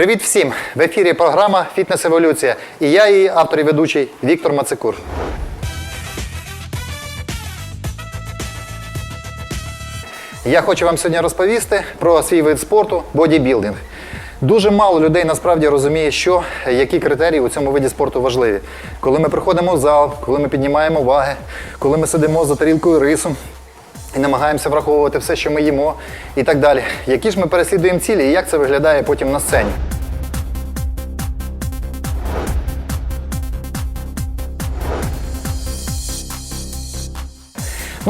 Привіт всім! В ефірі програма Фітнес Еволюція і я її автор і ведучий Віктор Мацикур. Я хочу вам сьогодні розповісти про свій вид спорту бодібілдинг. Дуже мало людей насправді розуміє, що які критерії у цьому виді спорту важливі. Коли ми приходимо в зал, коли ми піднімаємо ваги, коли ми сидимо за тарілкою рису і намагаємося враховувати все, що ми їмо, і так далі. Які ж ми переслідуємо цілі і як це виглядає потім на сцені?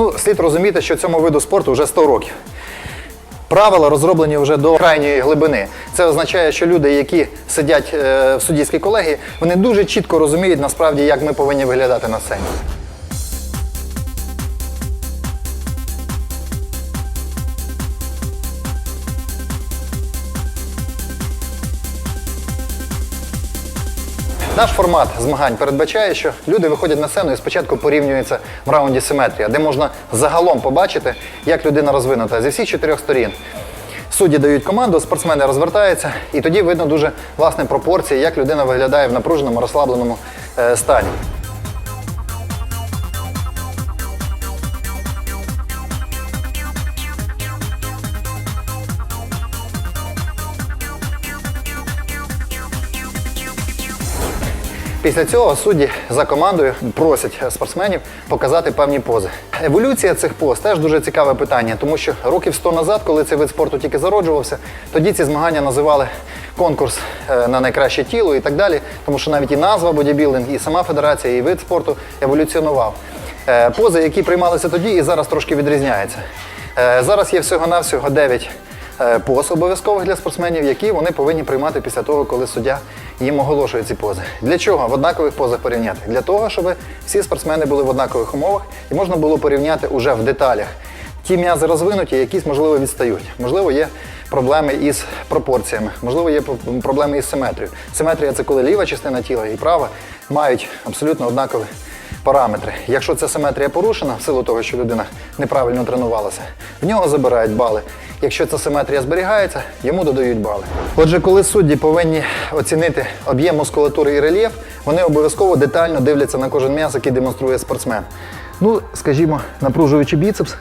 Ну, слід розуміти, що цьому виду спорту вже 100 років. Правила розроблені вже до крайньої глибини. Це означає, що люди, які сидять е, в суддійській колегії, вони дуже чітко розуміють насправді, як ми повинні виглядати на сцені. Наш формат змагань передбачає, що люди виходять на сцену і спочатку порівнюються в раунді симетрія, де можна загалом побачити, як людина розвинута зі всіх чотирьох сторін. Судді дають команду, спортсмени розвертаються, і тоді видно дуже власне пропорції, як людина виглядає в напруженому, розслабленому е, стані. Після цього судді за командою просять спортсменів показати певні пози. Еволюція цих поз теж дуже цікаве питання, тому що років 100 назад, коли цей вид спорту тільки зароджувався, тоді ці змагання називали конкурс е, на найкраще тіло і так далі, тому що навіть і назва бодібілдинг, і сама федерація, і вид спорту еволюціонував. Е, Пози, які приймалися тоді, і зараз трошки відрізняються. Е, Зараз є всього-навсього 9 е, поз обов'язкових для спортсменів, які вони повинні приймати після того, коли суддя їм оголошує ці пози. Для чого? В однакових позах порівняти? Для того, щоб всі спортсмени були в однакових умовах і можна було порівняти уже в деталях. Ті м'язи розвинуті, якісь, можливо, відстають. Можливо, є проблеми із пропорціями, можливо, є проблеми із симетрією. Симетрія це коли ліва частина тіла і права мають абсолютно однакові параметри. Якщо ця симетрія порушена, в силу того, що людина неправильно тренувалася, в нього забирають бали. Якщо ця симетрія зберігається, йому додають бали. Отже, коли судді повинні оцінити об'єм мускулатури і рельєф, вони обов'язково детально дивляться на кожен м'яз, який демонструє спортсмен. Ну, скажімо, напружуючи біцепс,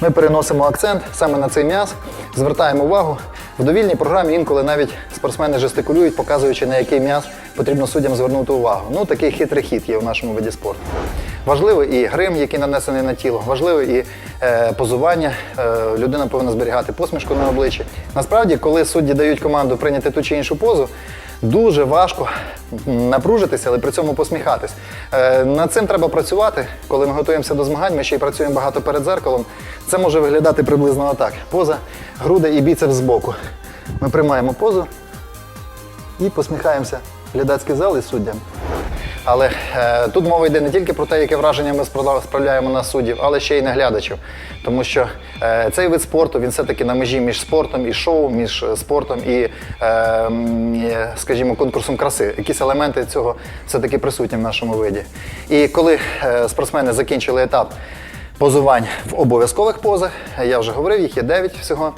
ми переносимо акцент саме на цей м'яз, звертаємо увагу. В довільній програмі інколи навіть спортсмени жестикулюють, показуючи, на який м'яз потрібно суддям звернути увагу. Ну, такий хитрий хід є в нашому виді спорту. Важливий і грим, який нанесений на тіло, важливе і е, позування. Е, людина повинна зберігати посмішку на обличчі. Насправді, коли судді дають команду прийняти ту чи іншу позу, дуже важко напружитися, але при цьому посміхатись. Е, над цим треба працювати. Коли ми готуємося до змагань, ми ще й працюємо багато перед зеркалом. Це може виглядати приблизно отак. Поза, груди і біцепс збоку. Ми приймаємо позу і посміхаємося глядацький зал і суддям. Але е, тут мова йде не тільки про те, яке враження ми справляємо на суддів, але ще й на глядачів. Тому що е, цей вид спорту він все-таки на межі між спортом і шоу, між е, спортом і, е, е, скажімо, конкурсом краси. Якісь елементи цього все-таки присутні в нашому виді. І коли е, спортсмени закінчили етап позувань в обов'язкових позах, я вже говорив, їх є 9 всього.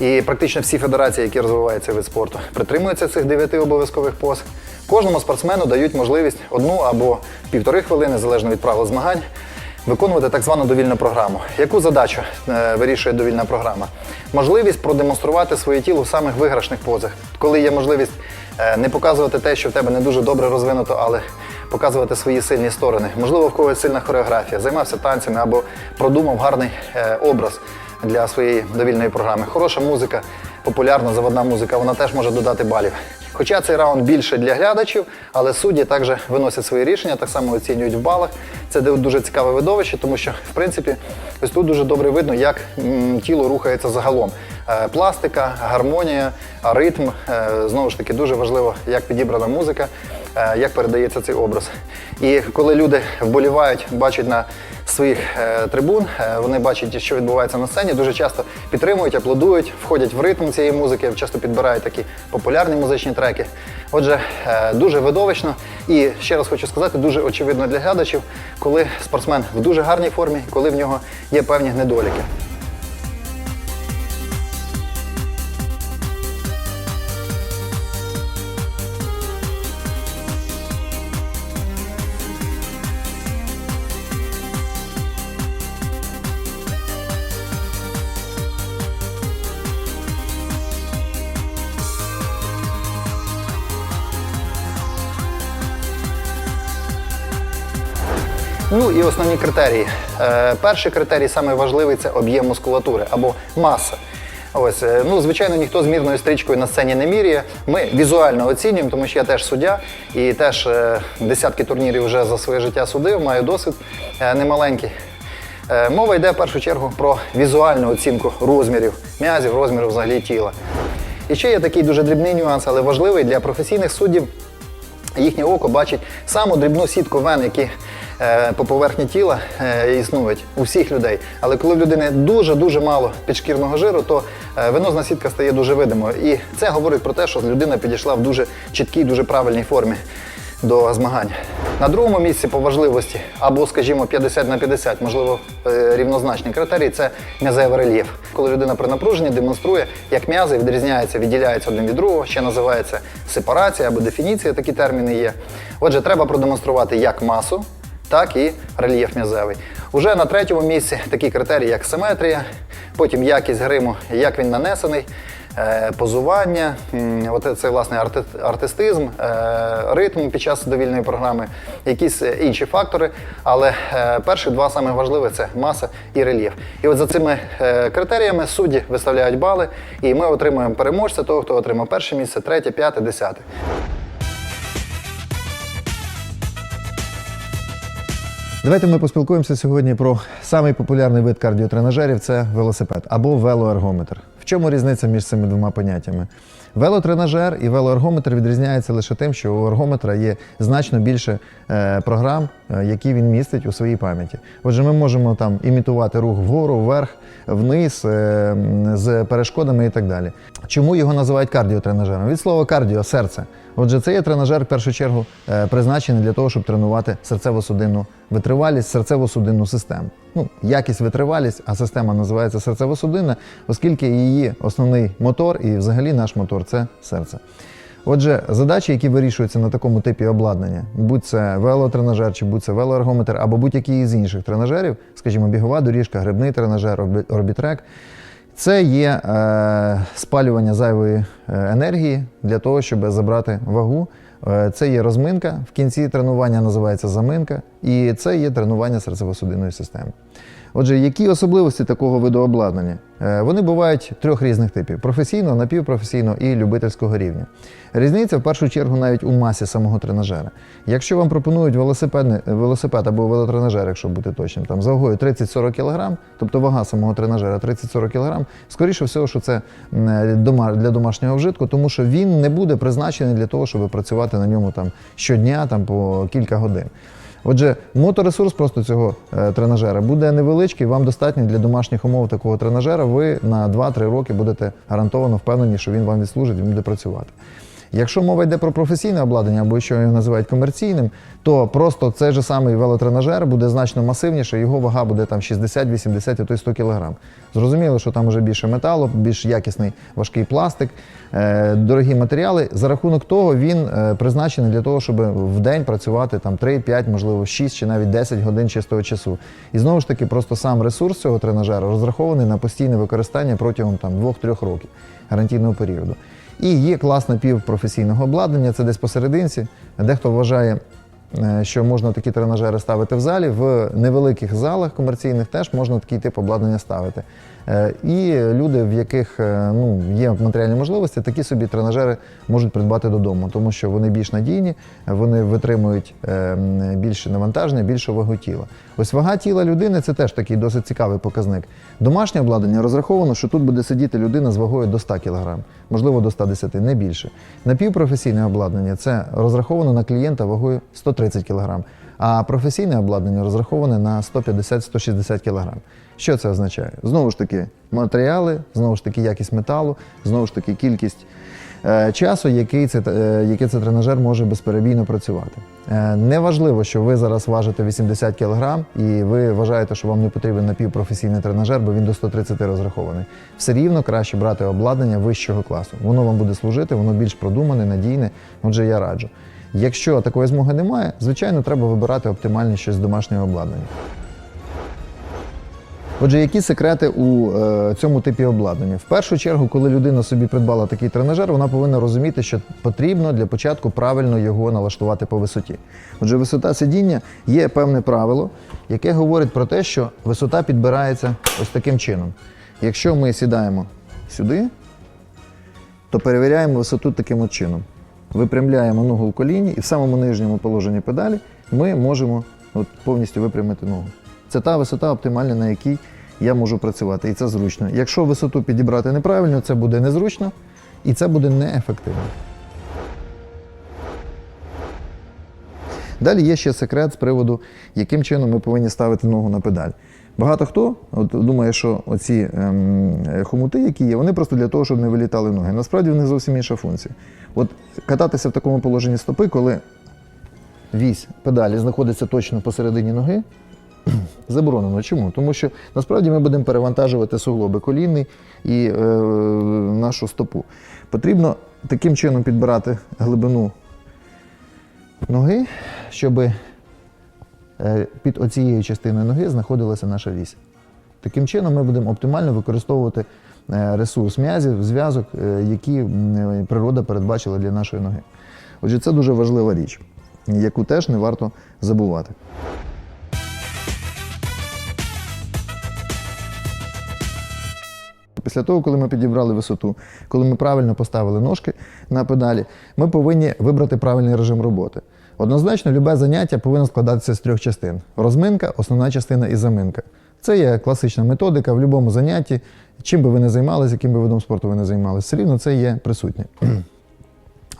І практично всі федерації, які розвивають цей вид спорту, притримуються цих дев'яти обов'язкових поз. Кожному спортсмену дають можливість одну або півтори хвилини, залежно від правил змагань, виконувати так звану довільну програму. Яку задачу е, вирішує довільна програма? Можливість продемонструвати своє тіло в самих виграшних позах, коли є можливість е, не показувати те, що в тебе не дуже добре розвинуто, але показувати свої сильні сторони. Можливо, в когось сильна хореографія, займався танцями або продумав гарний е, образ для своєї довільної програми. Хороша музика, популярна заводна музика, вона теж може додати балів. Хоча цей раунд більше для глядачів, але судді також виносять свої рішення, так само оцінюють в балах. Це дуже цікаве видовище, тому що, в принципі, ось тут дуже добре видно, як тіло рухається загалом. Е, Пластика, гармонія, ритм. Е, Знову ж таки, дуже важливо, як підібрана музика, як передається цей образ. І коли люди вболівають, бачать на своїх е, трибун, е, вони бачать, що відбувається на сцені, дуже часто підтримують, аплодують, входять в ритм цієї музики, часто підбирають такі популярні музичні треки. Отже, е, дуже видовищно і ще раз хочу сказати, дуже очевидно для глядачів, коли спортсмен в дуже гарній формі, коли в нього є певні недоліки. Ну і основні критерії. Е, перший критерій, самий важливий, це об'єм мускулатури або маса. Ось, е, ну, звичайно, ніхто з мірною стрічкою на сцені не міряє. Ми візуально оцінюємо, тому що я теж суддя і теж е, десятки турнірів вже за своє життя судив, маю досвід немаленький. Мова йде в першу чергу про візуальну оцінку розмірів м'язів, розмірів взагалі тіла. І ще є такий дуже дрібний нюанс, але важливий для професійних суддів. Їхнє око бачить саму дрібну сітку вен, які по поверхні тіла е, існують у всіх людей. Але коли в людини дуже-дуже мало підшкірного жиру, то е, венозна сітка стає дуже видимою. І це говорить про те, що людина підійшла в дуже чіткій, дуже правильній формі до змагань. На другому місці по важливості, або, скажімо, 50 на 50, можливо, е, рівнозначний критерій це м'язевий рельєф. Коли людина при напруженні демонструє, як м'язи відрізняються, відділяються один від другого, ще називається сепарація або дефініція, такі терміни є. Отже, треба продемонструвати як масу, так і рельєф м'язевий. Уже на третьому місці такі критерії, як симетрія, потім якість гриму, як він нанесений, е, позування, це власне арти- артистизм, е, ритм під час довільної програми, якісь е, інші фактори. Але перші два саме важливі це маса і рельєф. І от за цими критеріями судді виставляють бали, і ми отримуємо переможця, того, хто отримав перше місце, третє, п'яте, десяте. Давайте ми поспілкуємося сьогодні про самий популярний вид кардіотренажерів це велосипед або велоергометр. В чому різниця між цими двома поняттями? Велотренажер і велоергометр відрізняються лише тим, що у ергометра є значно більше е, програм, е, які він містить у своїй пам'яті. Отже, ми можемо там імітувати рух вгору, вверх, вниз е, з перешкодами і так далі. Чому його називають кардіотренажером? Від слова кардіо серце. Отже, це є тренажер в першу чергу е, призначений для того, щоб тренувати серцево-судинну витривалість, серцево-судинну систему. Ну, якість витривалість, а система називається серцево-судинна, оскільки її основний мотор і взагалі наш мотор це серце. Отже, задачі, які вирішуються на такому типі обладнання, будь це велотренажер, чи будь це велоергометр, або будь-який із інших тренажерів, скажімо, бігова доріжка, грибний тренажер, орбі- орбітрек, це є е, спалювання зайвої е, енергії для того, щоб забрати вагу. Е, Це є розминка. В кінці тренування називається заминка, і це є тренування серцево-судинної системи. Отже, які особливості такого виду обладнання? Е, Вони бувають трьох різних типів: професійного, напівпрофесійного і любительського рівня. Різниця в першу чергу навіть у масі самого тренажера. Якщо вам пропонують велосипедний- велосипед або велотренажер, якщо бути точним, там за вагою 30-40 кг, тобто вага самого тренажера 30-40 кг, скоріше всього, що це е, для домашнього вжитку, тому що він не буде призначений для того, щоб працювати на ньому там щодня там, по кілька годин. Отже, моторесурс просто цього е, тренажера буде невеличкий. Вам достатньо для домашніх умов такого тренажера. Ви на 2-3 роки будете гарантовано впевнені, що він вам відслужить, він буде працювати. Якщо мова йде про професійне обладнання, або що його називають комерційним, то просто цей же самий велотренажер буде значно масивніше, його вага буде там 60, 80, а то й 100 кг. Зрозуміло, що там вже більше металу, більш якісний важкий пластик, е, дорогі матеріали. За рахунок того він е, призначений для того, щоб в день працювати там 3, 5, можливо 6 чи навіть 10 годин чистого часу. І знову ж таки, просто сам ресурс цього тренажера розрахований на постійне використання протягом там 2-3 років гарантійного періоду. І є клас напівпрофесійного обладнання, це десь посерединці. Дехто вважає, що можна такі тренажери ставити в залі. В невеликих залах комерційних теж можна такий тип обладнання ставити. Е, І люди, в яких е, ну, є матеріальні можливості, такі собі тренажери можуть придбати додому, тому що вони більш надійні, вони витримують е, більше навантаження, більшу вагу тіла. Ось вага тіла людини це теж такий досить цікавий показник. Домашнє обладнання розраховано, що тут буде сидіти людина з вагою до 100 кг, можливо, до 110, не більше. Напівпрофесійне обладнання це розраховано на клієнта вагою 130 кг, а професійне обладнання розраховане на 150-160 кг. Що це означає? Знову ж таки, матеріали, знову ж таки, якість металу, знову ж таки, кількість е, часу, який це, е, який це тренажер може безперебійно працювати. Е, Неважливо, що ви зараз важите 80 кг і ви вважаєте, що вам не потрібен напівпрофесійний тренажер, бо він до 130 розрахований. Все рівно краще брати обладнання вищого класу. Воно вам буде служити, воно більш продумане, надійне. Отже, я раджу. Якщо такої змоги немає, звичайно, треба вибирати оптимальне щось з домашнього обладнання. Отже, які секрети у е, цьому типі обладнання? В першу чергу, коли людина собі придбала такий тренажер, вона повинна розуміти, що потрібно для початку правильно його налаштувати по висоті. Отже, висота сидіння є певне правило, яке говорить про те, що висота підбирається ось таким чином. Якщо ми сідаємо сюди, то перевіряємо висоту таким от чином. Випрямляємо ногу в коліні і в самому нижньому положенні педалі ми можемо от, повністю випрямити ногу. Це та висота оптимальна, на якій я можу працювати, і це зручно. Якщо висоту підібрати неправильно, це буде незручно і це буде неефективно. Далі є ще секрет з приводу, яким чином ми повинні ставити ногу на педаль. Багато хто от, думає, що оці ем, хомути, які є, вони просто для того, щоб не вилітали ноги. Насправді в них зовсім інша функція. От кататися в такому положенні стопи, коли вісь педалі знаходиться точно посередині ноги, заборонено. Чому? Тому що насправді ми будемо перевантажувати суглоби колінний і е, нашу стопу. Потрібно таким чином підбирати глибину ноги, щоб е, під оцією частиною ноги знаходилася наша вісь. Таким чином ми будемо оптимально використовувати е, ресурс м'язів, зв'язок, е, які природа передбачила для нашої ноги. Отже, це дуже важлива річ, яку теж не варто забувати. Після того, коли ми підібрали висоту, коли ми правильно поставили ножки на педалі, ми повинні вибрати правильний режим роботи. Однозначно, любе заняття повинно складатися з трьох частин: розминка, основна частина і заминка. Це є класична методика в будь-якому занятті. Чим би ви не займалися, яким би видом спорту ви не займалися, все рівно це є присутнє.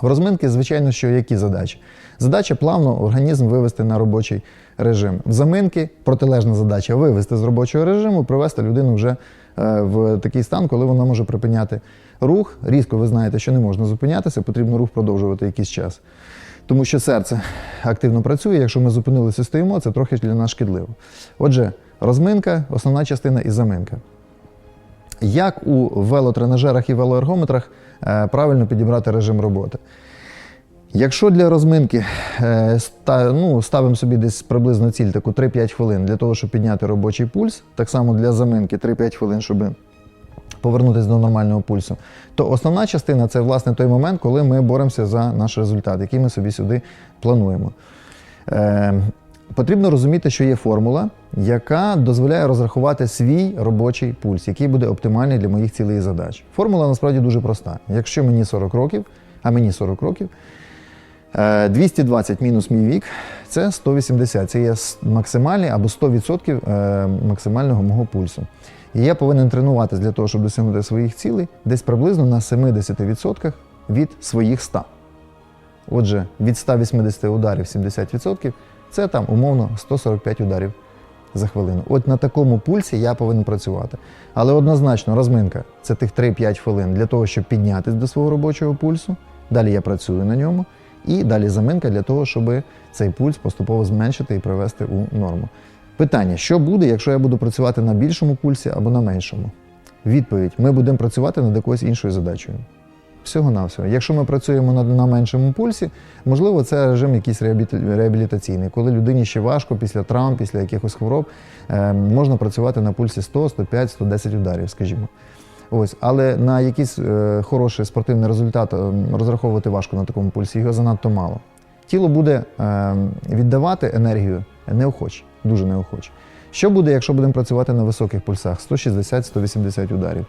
В розминки, звичайно, що які задачі? Задача плавно організм вивести на робочий режим. В заминки протилежна задача вивести з робочого режиму, привести людину вже е, в такий стан, коли вона може припиняти рух. Різко ви знаєте, що не можна зупинятися, потрібно рух продовжувати якийсь час. Тому що серце активно працює. Якщо ми зупинилися стоїмо, це трохи для нас шкідливо. Отже, розминка, основна частина і заминка. Як у велотренажерах і велоергометрах е, правильно підібрати режим роботи? Якщо для розминки е, ну, ставимо собі десь приблизно ціль таку 3-5 хвилин для того, щоб підняти робочий пульс, так само для заминки 3-5 хвилин, щоб повернутися до нормального пульсу, то основна частина це власне той момент, коли ми боремося за наш результат, який ми собі сюди плануємо. Е, потрібно розуміти, що є формула, яка дозволяє розрахувати свій робочий пульс, який буде оптимальний для моїх цілей і задач. Формула насправді дуже проста. Якщо мені 40 років, а мені 40 років, е, 220 мінус мій вік це 180. Це є максимальний або 100% е, максимального мого пульсу. І я повинен тренуватися для того, щоб досягнути своїх цілей десь приблизно на 70% від своїх 100. Отже, від 180 ударів 70% це там умовно 145 ударів за хвилину. От на такому пульсі я повинен працювати. Але однозначно розминка це тих 3-5 хвилин для того, щоб піднятися до свого робочого пульсу. Далі я працюю на ньому. І далі заминка для того, щоб цей пульс поступово зменшити і привести у норму. Питання: що буде, якщо я буду працювати на більшому пульсі або на меншому? Відповідь: ми будемо працювати над якоюсь іншою задачею. Всього-навсього. Якщо ми працюємо на, на меншому пульсі, можливо, це режим якийсь реабілі- реабілітаційний, коли людині ще важко після травм, після якихось хвороб, е, можна працювати на пульсі 100, 105, 110 ударів, скажімо. Ось, але на якийсь е, хороший спортивний результат е, розраховувати важко на такому пульсі, його занадто мало. Тіло буде е, віддавати енергію неохоче, дуже неохоче. Що буде, якщо будемо працювати на високих пульсах 160-180 ударів?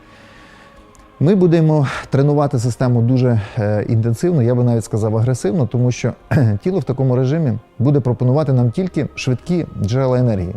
Ми будемо тренувати систему дуже е, інтенсивно, я би навіть сказав агресивно, тому що тіло в такому режимі буде пропонувати нам тільки швидкі джерела енергії.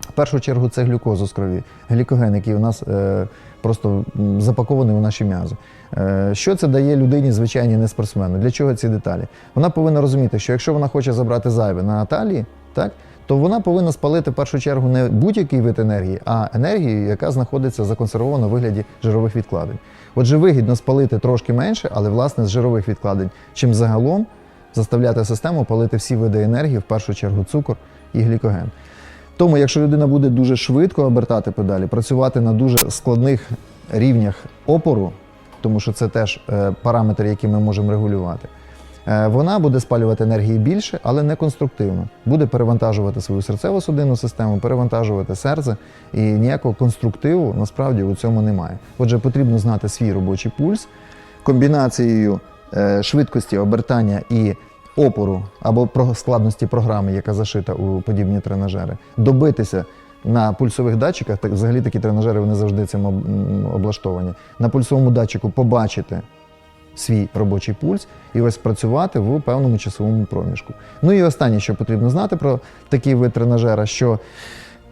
В першу чергу це глюкоза з крові, глікоген, який у нас е, просто запакований у наші м'язи. Е, що це дає людині, звичайній не спортсмену? Для чого ці деталі? Вона повинна розуміти, що якщо вона хоче забрати зайве на талії, так, то вона повинна спалити в першу чергу не будь-який вид енергії, а енергію, яка знаходиться законсервована у вигляді жирових відкладень. Отже, вигідно спалити трошки менше, але власне з жирових відкладень, чим загалом заставляти систему палити всі види енергії, в першу чергу цукор і глікоген. Тому, якщо людина буде дуже швидко обертати педалі, працювати на дуже складних рівнях опору, тому що це теж е, параметри, які ми можемо регулювати, Вона буде спалювати енергії більше, але не конструктивно. Буде перевантажувати свою серцево-судинну систему, перевантажувати серце, і ніякого конструктиву насправді у цьому немає. Отже, потрібно знати свій робочий пульс комбінацією е, швидкості обертання і опору або складності програми, яка зашита у подібні тренажери, добитися. На пульсових датчиках, так взагалі такі тренажери вони завжди цим облаштовані. На пульсовому датчику побачити свій робочий пульс і ось працювати в певному часовому проміжку. Ну і останнє, що потрібно знати про такий вид тренажера, що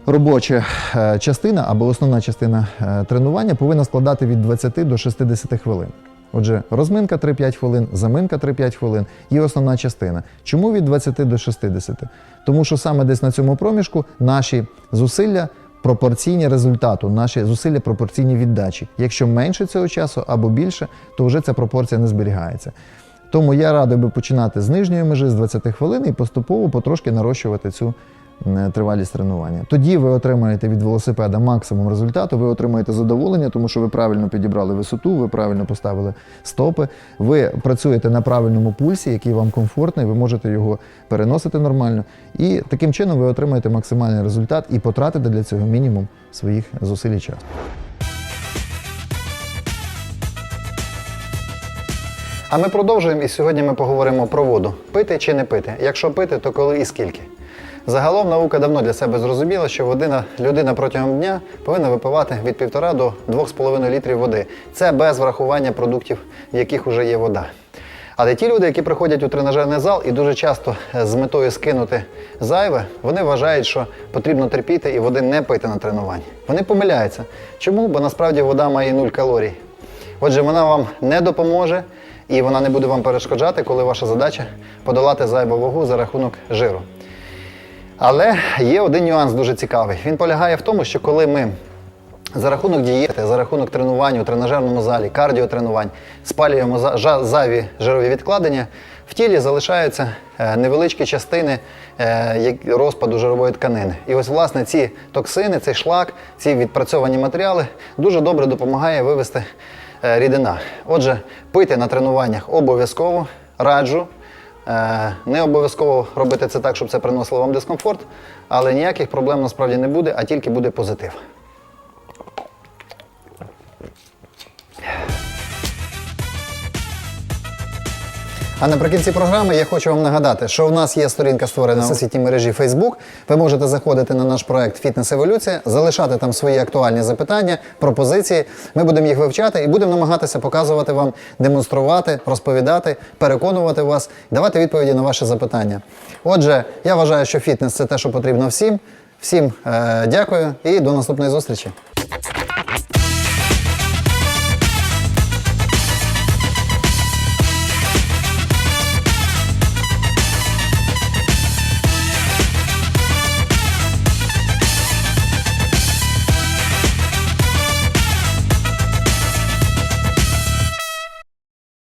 робоча е, частина або основна частина е, тренування повинна складати від 20 до 60 хвилин. Отже, розминка 3-5 хвилин, заминка 3-5 хвилин і основна частина. Чому від 20 до 60? Тому що саме десь на цьому проміжку наші зусилля пропорційні результату, наші зусилля пропорційні віддачі. Якщо менше цього часу або більше, то вже ця пропорція не зберігається. Тому я радий би починати з нижньої межі, з 20 хвилин і поступово потрошки нарощувати цю тривалість тренування. Тоді ви отримаєте від велосипеда максимум результату, ви отримаєте задоволення, тому що ви правильно підібрали висоту, ви правильно поставили стопи, ви працюєте на правильному пульсі, який вам комфортний, ви можете його переносити нормально. І таким чином ви отримаєте максимальний результат і потратите для цього мінімум своїх зусиль і часу. А ми продовжуємо і сьогодні ми поговоримо про воду. Пити чи не пити? Якщо пити, то коли і скільки? Загалом наука давно для себе зрозуміла, що водина, людина протягом дня повинна випивати від 1,5 до 2,5 літрів води. Це без врахування продуктів, в яких вже є вода. Але ті люди, які приходять у тренажерний зал і дуже часто е, з метою скинути зайве, вони вважають, що потрібно терпіти і води не пити на тренуванні. Вони помиляються. Чому? Бо насправді вода має 0 калорій. Отже, вона вам не допоможе і вона не буде вам перешкоджати, коли ваша задача подолати зайву вагу за рахунок жиру. Але є один нюанс дуже цікавий. Він полягає в тому, що коли ми за рахунок дієти, за рахунок тренувань у тренажерному залі, кардіотренувань, спалюємо за- зайві жирові відкладення, в тілі залишаються е, невеличкі частини е, розпаду жирової тканини. І ось, власне, ці токсини, цей шлак, ці відпрацьовані матеріали дуже добре допомагає вивести е, рідина. Отже, пити на тренуваннях обов'язково раджу. Не обов'язково робити це так, щоб це приносило вам дискомфорт, але ніяких проблем насправді не буде, а тільки буде позитив. А наприкінці програми я хочу вам нагадати, що в нас є сторінка створена в соцсетній мережі Facebook. Ви можете заходити на наш проект Фітнес Еволюція, залишати там свої актуальні запитання, пропозиції. Ми будемо їх вивчати і будемо намагатися показувати вам, демонструвати, розповідати, переконувати вас, давати відповіді на ваші запитання. Отже, я вважаю, що фітнес це те, що потрібно всім. Всім е, дякую і до наступної зустрічі.